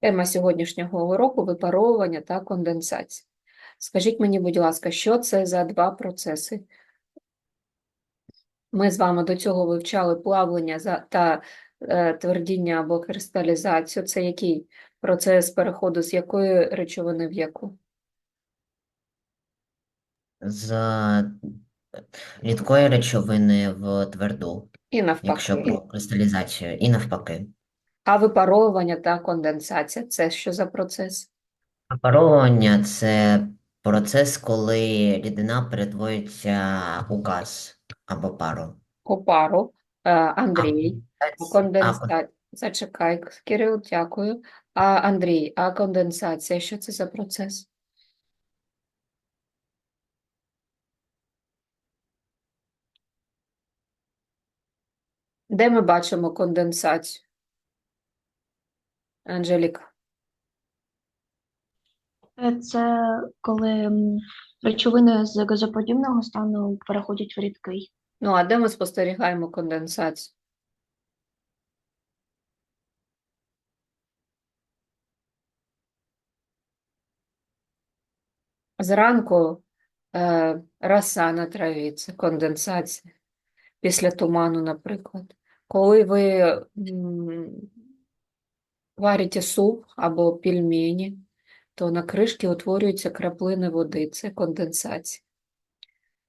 Тема сьогоднішнього уроку випаровування та конденсація. Скажіть мені, будь ласка, що це за два процеси? Ми з вами до цього вивчали плавлення та е, твердіння або кристалізацію. Це який процес переходу з якої речовини в яку? з рідкої речовини в тверду, І якщо навпаки. про кристалізацію, і навпаки. А випаровування та конденсація це що за процес? Паровування – це процес, коли рідина перетворюється у газ або пару. У пару. Е, Андрій. А конденсація. Зачекай, Кирил, дякую. А Андрій, а конденсація, що це за процес? Де ми бачимо конденсацію? Анжеліка. Е, Це коли речовини з газоподібного стану переходять в рідкий. Ну, а де ми спостерігаємо конденсацію? Зранку е, роса на траві, це конденсація. Після туману, наприклад. Коли ви варите суп або пельмені, то на кришці утворюються краплини води, це конденсація.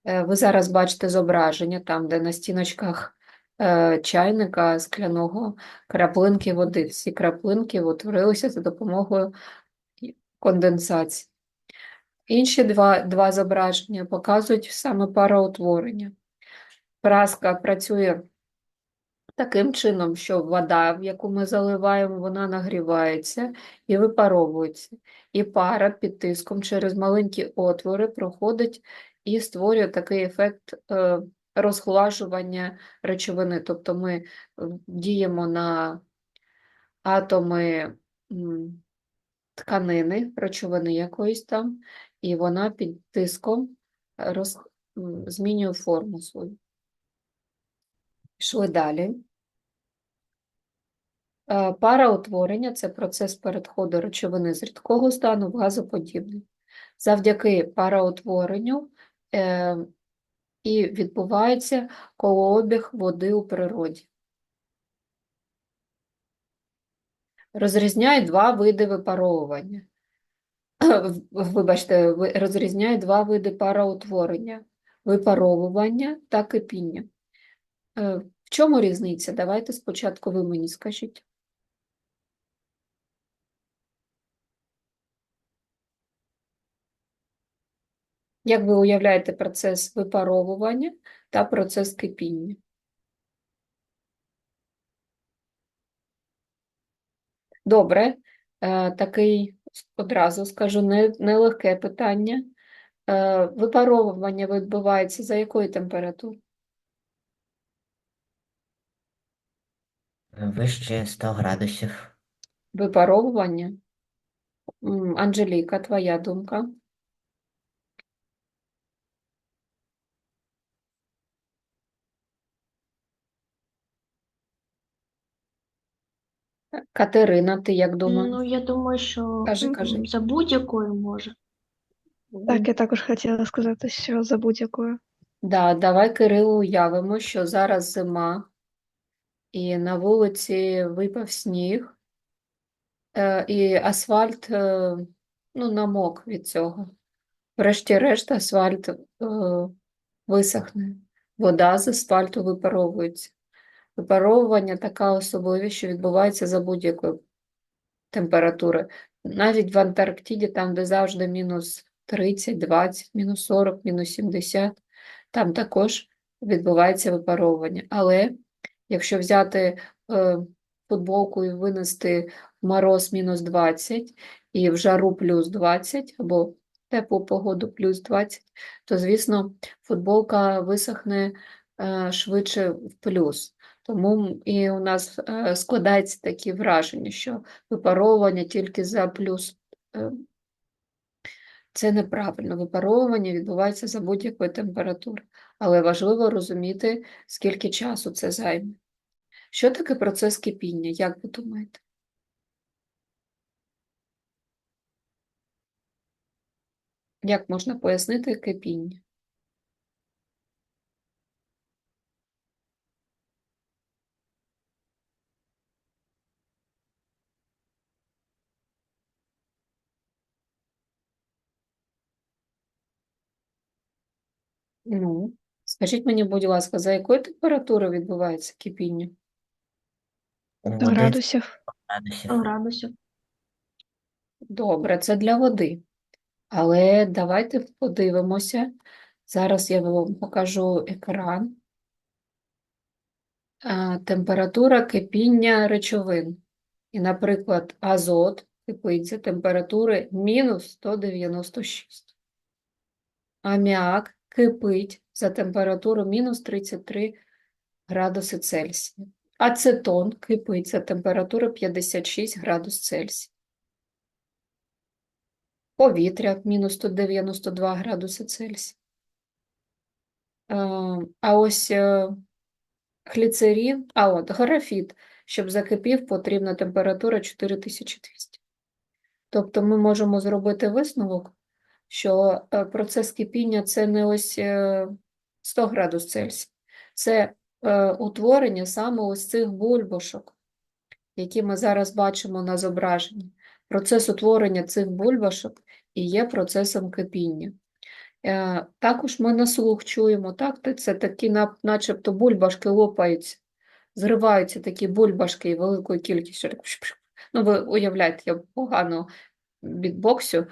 Е, Ви зараз бачите зображення, там, де на стіночках е, чайника скляного краплинки води. Всі краплинки утворилися за допомогою конденсації. Інші два, два зображення показують саме пароутворення. Праска працює таким чином, що вода, в яку ми заливаємо, вона нагрівається і випаровується. І пара під тиском через маленькі отвори проходить і створює такий ефект е, розхолажування речовини. Тобто ми е, діємо на атоми тканини, речовини якоїсь там, і вона під тиском роз, змінює форму свою. Пішли далі. Е, Параутворення – це процес переходу речовини з рідкого стану в газоподібний. Завдяки параутворенню е, і відбувається колообіг води у природі. Розрізняють два види випаровування. Вибачте, ви- розрізняють два види параутворення – випаровування та кипіння. Е, В чому різниця? Давайте спочатку ви мені скажіть. Як ви уявляєте процес випаровування та процес кипіння? Добре, е, такий одразу скажу нелегке питання. Е, Випаровування відбувається за якої температури? Вище 100 градусів. Випаровування? Анжеліка, твоя думка? Катерина, ти як думаєш? Ну, я думаю, що Кажи, кажи. за будь-якою може. Так, я також хотіла сказати, що за будь-якою. Да, давай, Кирилу, уявимо, що зараз зима, і на вулиці випав сніг, е, і асфальт е, ну, намок від цього. Врешті-решт асфальт е, висохне, вода з асфальту випаровується. Випаровування така особливість, що відбувається за будь-якої температури. Навіть в Антарктиді, там, де завжди мінус 30, 20, мінус 40, мінус 70, там також відбувається випаровування. Але якщо взяти е, футболку і винести в мороз мінус 20 і в жару плюс 20, або теплу погоду плюс 20, то, звісно, футболка висохне е, швидше в плюс. Тому і у нас е, складається такі враження, що випаровування тільки за плюс е, це неправильно. Випаровування відбувається за будь-якої температури, але важливо розуміти, скільки часу це займе. Що таке процес кипіння, як ви думаєте? Як можна пояснити кипіння? Скажіть мені, будь ласка, за якої температури відбувається кипіння? 100 води градусів. градусів. градусів. Добре, це для води. Але давайте подивимося. Зараз я вам покажу екран. А, Температура кипіння речовин. І, наприклад, азот кипить за температури мінус 196. Аміак кипить за температуру мінус 33 градуси Цельсія. Ацетон кипить за температуру 56 градус Цельсія. Повітря мінус 192 градуси Цельсія. Е, А ось е, гліцерин, а от графіт, щоб закипів, потрібна температура 4200. Тобто ми можемо зробити висновок, що е, процес кипіння це не ось 100 градус Цельсія, це е, утворення саме ось цих бульбашок, які ми зараз бачимо на зображенні. Процес утворення цих бульбашок і є процесом кипіння. Е, Також ми на слух чуємо, так? Це такі начебто бульбашки лопаються, зриваються такі бульбашки і великою кількістю. Ну, ви уявляєте, я погано бітбоксю.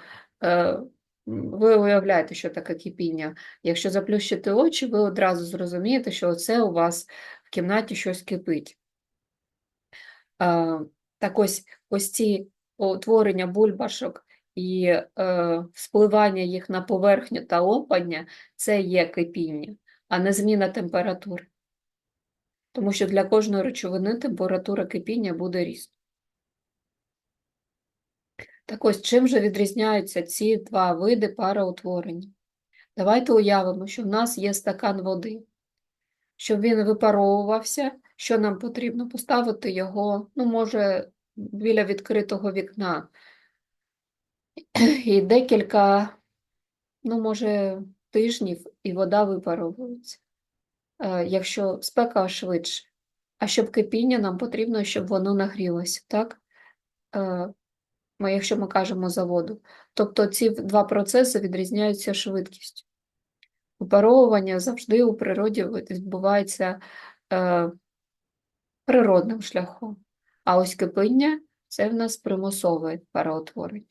Ви уявляєте, що таке кипіння. Якщо заплющити очі, ви одразу зрозумієте, що це у вас в кімнаті щось кипить. Так ось, ось ці утворення бульбашок і е, вспливання їх на поверхню та лопання – це є кипіння, а не зміна температури. Тому що для кожної речовини температура кипіння буде різна. Так ось, чим же відрізняються ці два види пароутворення? Давайте уявимо, що в нас є стакан води. Щоб він випаровувався, що нам потрібно? Поставити його, ну, може, біля відкритого вікна. І декілька, ну, може, тижнів, і вода випаровується. Е, Якщо спека швидше. А щоб кипіння, нам потрібно, щоб воно нагрілося, так? Якщо ми кажемо за воду. Тобто ці два процеси відрізняються швидкістю. Випаровування завжди у природі відбувається е, природним шляхом. А ось кипіння це в нас примусове пароутворення.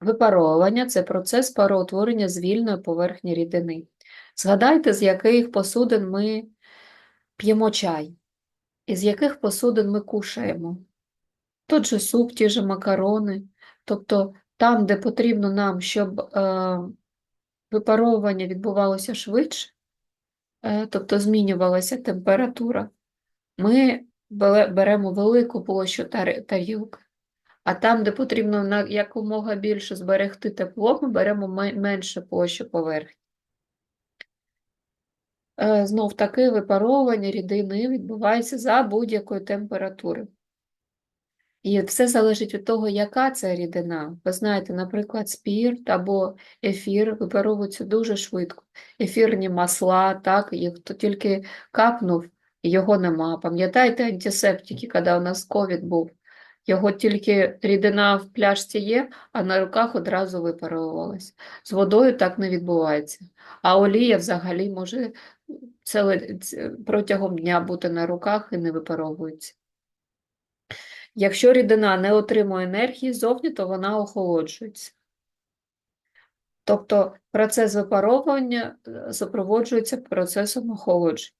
Випаровування це процес пароутворення з вільної поверхні рідини. Згадайте, з яких посудин ми п'ємо чай, і з яких посудин ми кушаємо. Тот же суп, ті ж макарони. Тобто там, де потрібно нам, щоб е, випаровування відбувалося швидше, е, тобто змінювалася температура, ми беремо велику площу тар- тарілки. А там, де потрібно якомога більше зберегти тепло, ми беремо менше площу поверхні. Е, Знов таки випаровування рідини відбувається за будь-якої температури. І все залежить від того, яка це рідина. Ви знаєте, наприклад, спірт або ефір випаровуються дуже швидко. Ефірні масла, так, їх то тільки капнув, його нема. Пам'ятаєте антисептики, коли у нас ковід був? Його тільки рідина в пляшці є, а на руках одразу випаровувалась. З водою так не відбувається. А олія взагалі може протягом дня бути на руках і не випаровується. Якщо рідина не отримує енергії зовні, то вона охолоджується. Тобто процес випаровування е, супроводжується процесом охолодження.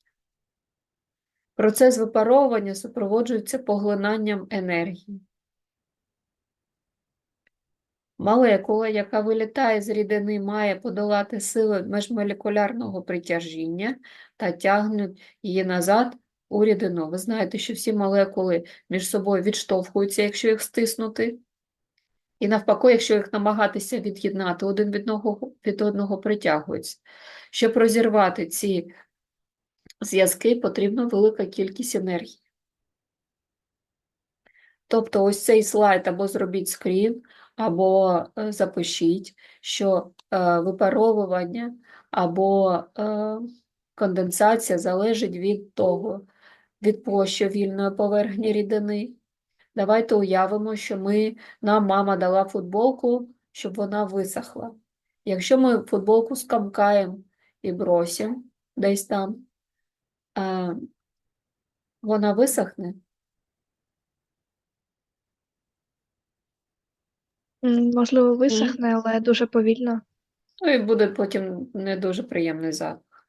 Процес випаровування супроводжується поглинанням енергії. Молекула, яка вилітає з рідини, має подолати сили межмолекулярного притяжіння та тягнуть її назад у рідину. Ви знаєте, що всі молекули між собою відштовхуються, якщо їх стиснути. І навпаки, якщо їх намагатися від'єднати, один від одного, від одного притягуються. Щоб розірвати ці зв'язки, потрібна велика кількість енергії. Тобто ось цей слайд або зробіть скрін, або е, запишіть, що е, випаровування або е, конденсація залежить від того, від площі вільної поверхні рідини. Давайте уявимо, що ми, нам мама дала футболку, щоб вона висохла. Якщо ми футболку скамкаємо і бросимо десь там, вона висохне. М, Можливо, висохне, але дуже повільно. Ну і буде потім не дуже приємний запах.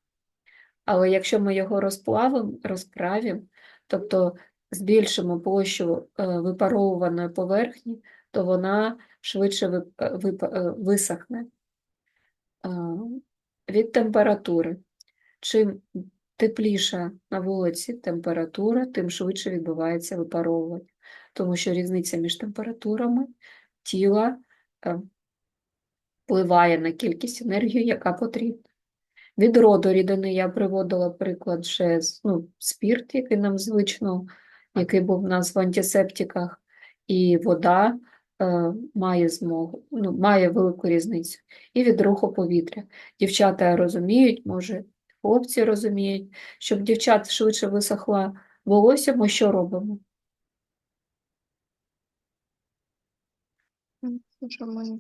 Але якщо ми його розплавимо, розправимо, тобто збільшимо площу е, випаровуваної поверхні, то вона швидше вип- е, е, висохне. Е, Від температури. Чим тепліша на вулиці температура, тим швидше відбувається випаровування. Тому що різниця між температурами тіла е, впливає на кількість енергії, яка потрібна. Від роду рідини я приводила приклад ще ну, спірт, який нам звично, який був у нас в антисептиках, і вода е, має змогу, ну, має велику різницю. І від руху повітря. Дівчата розуміють, може, хлопці розуміють, щоб дівчат швидше висохла волосся, ми що робимо? Що ми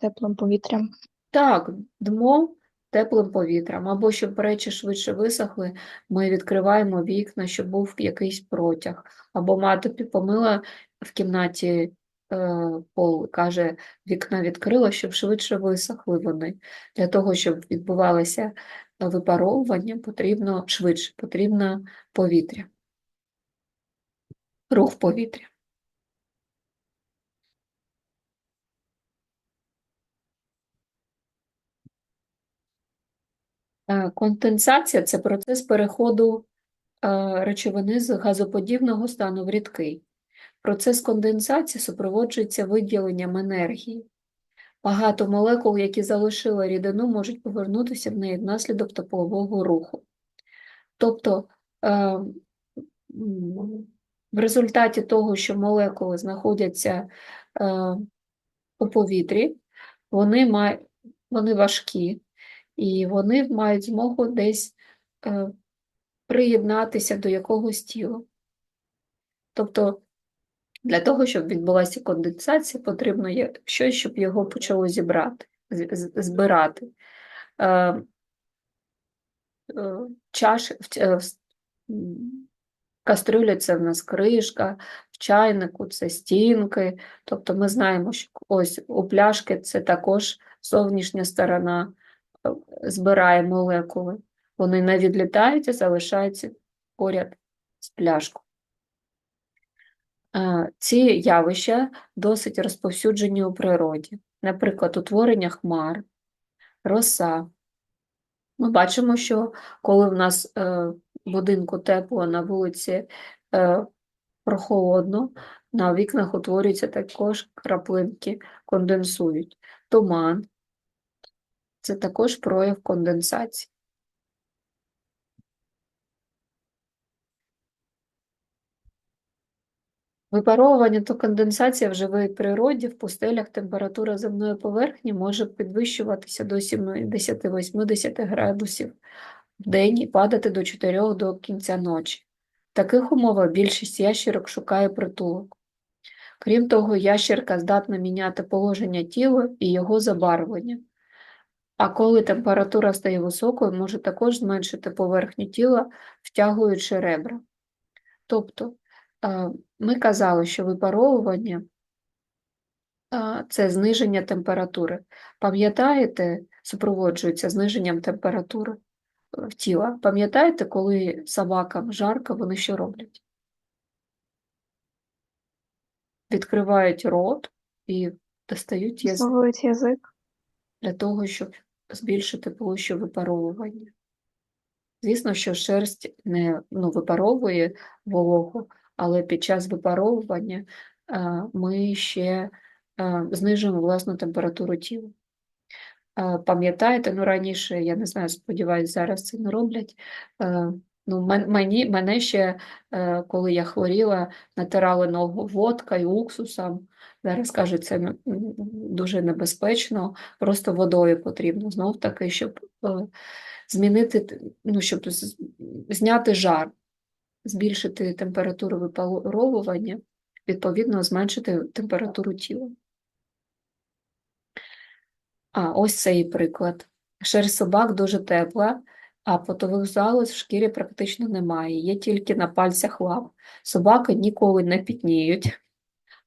теплим повітрям. Так, дмо теплим повітрям, або щоб речі швидше висохли, ми відкриваємо вікна, щоб був якийсь протяг. Або мати помила в кімнаті е, пол, каже, вікна відкрила, щоб швидше висохли вони. Для того, щоб відбувалося випаровування, потрібно швидше, потрібно повітря. Рух повітря. Конденсація це процес переходу е, речовини з газоподібного стану в рідкий. Процес конденсації супроводжується виділенням енергії. Багато молекул, які залишили рідину, можуть повернутися в неї внаслідок теплового руху. Тобто, е, в результаті того, що молекули знаходяться е, у повітрі, вони, вони важкі, і вони мають змогу десь е, приєднатися до якогось тіла. Тобто, для того, щоб відбулася конденсація, потрібно є щось, щоб його почало зібрати, збирати. Е, е, чаш, кастрюля це в нас кришка, в чайнику це стінки. Тобто ми знаємо, що ось у пляшки це також зовнішня сторона збирає молекули. Вони не відлітають, а залишаються поряд з пляшкою. Ці явища досить розповсюджені у природі. Наприклад, утворення хмар, роса. Ми бачимо, що коли в нас е, в будинку тепло, на вулиці е, прохолодно, на вікнах утворюються також краплинки, конденсують. Туман – це також прояв конденсації. Випаровування та конденсація в живій природі в пустелях температура земної поверхні може підвищуватися до 70-80 градусів в день і падати до 4 до кінця ночі. В таких умовах більшість ящерок шукає притулок. Крім того, ящерка здатна міняти положення тіла і його забарвлення. А коли температура стає високою, може також зменшити поверхню тіла, втягуючи ребра. Тобто, ми казали, що випаровування це зниження температури. Пам'ятаєте, супроводжується зниженням температури е, в тіла. Пам'ятаєте, коли собакам жарко, вони що роблять? Відкривають рот і достають язик язик. для того, щоб збільшити площу випаровування. Звісно, що шерсть не ну, випаровує вологу, але під час випаровування е, ми ще е, знижуємо власну температуру тіла. Е, Пам'ятаєте, ну раніше, я не знаю, сподіваюся, зараз це не роблять. Ну, мені, мене ще, е, коли я хворіла, натирали ногу водкою, уксусом. Зараз кажуть, це дуже небезпечно, просто водою потрібно знов таки, щоб е, змінити, ну, щоб зняти жар, збільшити температуру випаровування, відповідно, зменшити температуру тіла. А, ось цей приклад. Шерсть собак дуже тепла, а потових залоз в шкірі практично немає, є тільки на пальцях лап. Собаки ніколи не пітніють.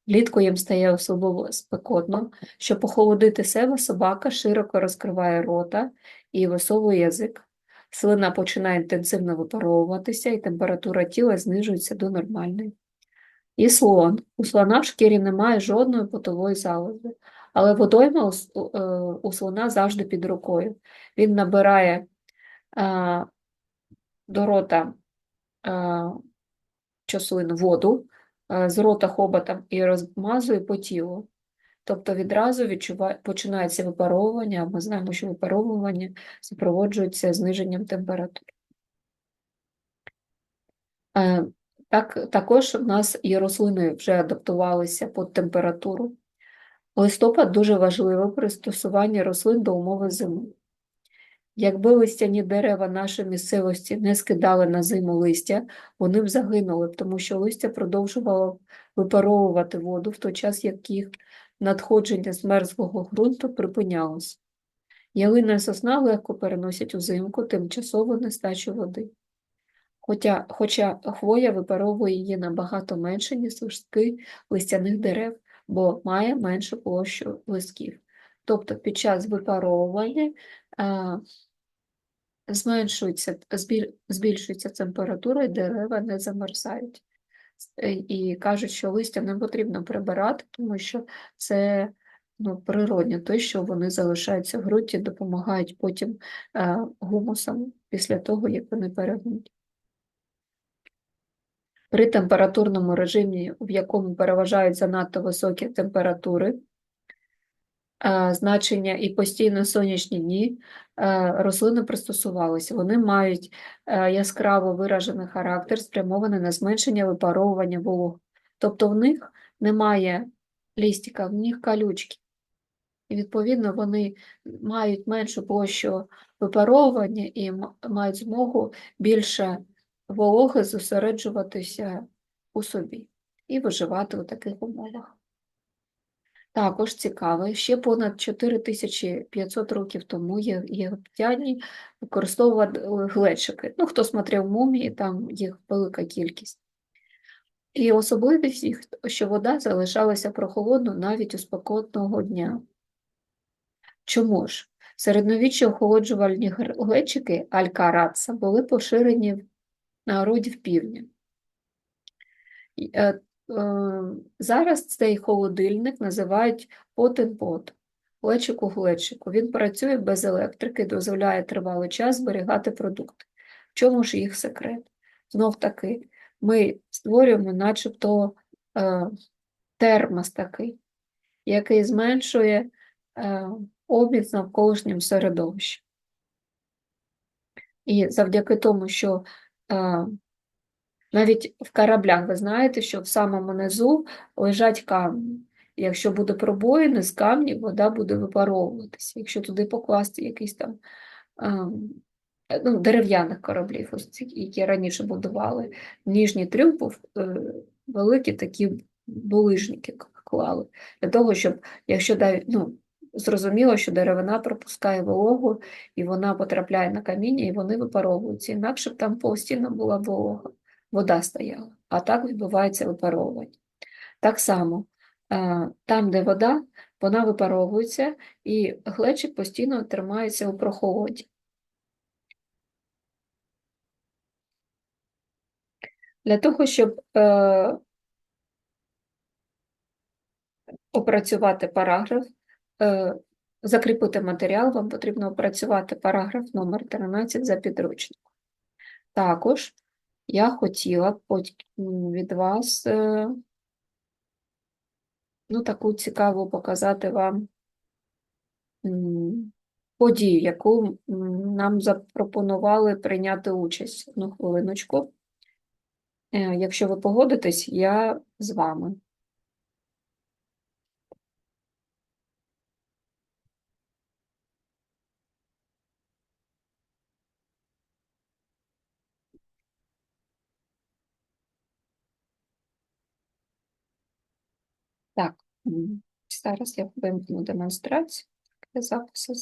Влітку їм стає особливо спекотно. Щоб охолодити себе, собака широко розкриває рота і висовує язик. Слина починає інтенсивно випаровуватися, і температура тіла знижується до нормальної. І слон. У слона в шкірі немає жодної потової залози, але водойма у, е, слона завжди під рукою. Він набирає до рота е, воду з рота хоботом і розмазує по тілу. Тобто відразу відчуває, починається випаровування, ми знаємо, що випаровування супроводжується зниженням температури. Так, також в нас і рослини вже адаптувалися під температуру. Листопад дуже важливо при стосуванні рослин до умови зими. Якби листяні дерева нашої місцевості не скидали на зиму листя, вони б загинули, тому що листя продовжувало випаровувати воду в той час, як їх надходження з мерзлого ґрунту припинялося. Ялина і сосна легко переносять узимку тимчасову нестачу води. Хоча, хоча хвоя випаровує її набагато менше, ніж листки листяних дерев, бо має меншу площу листків. Тобто під час випаровування а, зменшується, збільшується температура і дерева не замерзають. Е, І кажуть, що листя не потрібно прибирати, тому що це ну, природне, те, що вони залишаються в ґрунті, допомагають потім е, гумусам після того, як вони перегнуть. При температурному режимі, в якому переважають занадто високі температури, значення і постійно сонячні дні, е, рослини пристосувалися. Вони мають е, яскраво виражений характер, спрямований на зменшення випаровування волог. Тобто в них немає лістика, в них калючки. І відповідно вони мають меншу площу випаровування і мають змогу більше вологи зосереджуватися у собі і виживати у таких умовах. Також цікаво, ще понад 4500 років тому єгиптяні використовували глечики. Ну, хто смотрів мумії, там їх велика кількість. І особливість їх, що вода залишалася прохолодною навіть у спекотного дня. Чому ж? Середньовіччі охолоджувальні глечики алькараца були поширені в народів півдня. Е, Зараз цей холодильник називають пот-ін-пот, глечик у глечику. Він працює без електрики, дозволяє тривалий час зберігати продукти. В чому ж їх секрет? Знов таки, ми створюємо начебто е, термос такий, який зменшує е, обмін з навколишнім середовищем. І завдяки тому, що навіть в кораблях ви знаєте, що в самому низу лежать камні. Якщо буде пробоїни з камнів, вода буде випаровуватися. Якщо туди покласти якийсь там ем, ну, дерев'яних кораблів, ось які раніше будували, нижній трюм був е, великі такі булижники клали. Для того, щоб, якщо ну, зрозуміло, що деревина пропускає вологу, і вона потрапляє на каміння, і вони випаровуються. Інакше б там постійно була волога вода стояла, а так відбувається випаровування. Так само, е, там, де вода, вона випаровується, і глечик постійно тримається у прохолоді. Для того, щоб е, опрацювати параграф, е, закріпити матеріал, вам потрібно опрацювати параграф номер 13 за підручником. Також я хотіла б від вас е, ну, таку цікаву показати вам подію, яку нам запропонували прийняти участь. Одну хвилиночку. Е, Якщо ви погодитесь, я з вами. Так, зараз я вимкну демонстрацію для запису.